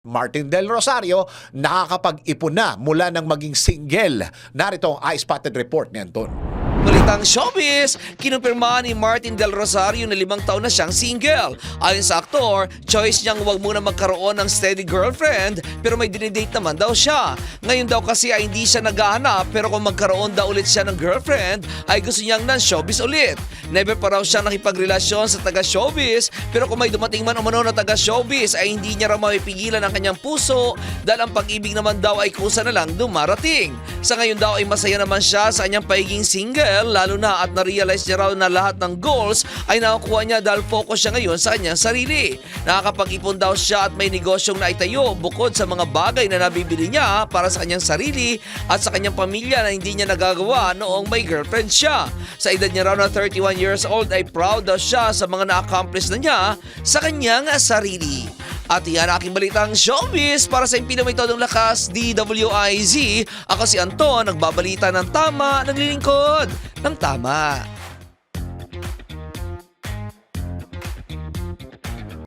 Martin Del Rosario nakakapag-ipon na mula ng maging single. Narito ang eye-spotted report ni Anton. Balitang showbiz, kinumpirma ni Martin Del Rosario na limang taon na siyang single. Ayon sa aktor, choice niyang huwag muna magkaroon ng steady girlfriend pero may dinidate naman daw siya. Ngayon daw kasi ay hindi siya naghahanap pero kung magkaroon daw ulit siya ng girlfriend ay gusto niyang ng showbiz ulit. Never pa raw siya nakipagrelasyon sa taga-showbiz pero kung may dumating man umano na taga-showbiz ay hindi niya raw mapipigilan ang kanyang puso dahil ang pag-ibig naman daw ay kusa na lang dumarating. Sa ngayon daw ay masaya naman siya sa kanyang pagiging single lalo na at na-realize niya raw na lahat ng goals ay nakukuha niya dahil focus siya ngayon sa kanyang sarili. Nakakapag-ipon daw siya at may negosyong naitayo bukod sa mga bagay na nabibili niya para sa kanyang sarili at sa kanyang pamilya na hindi niya nagagawa noong may girlfriend siya. Sa edad niya raw na 31 years old ay proud daw siya sa mga na-accomplish na niya sa kanyang sarili. At yan ang aking balitang showbiz para sa todong lakas DWIZ. Ako si Anton, nagbabalita ng tama, naglilingkod ng tama.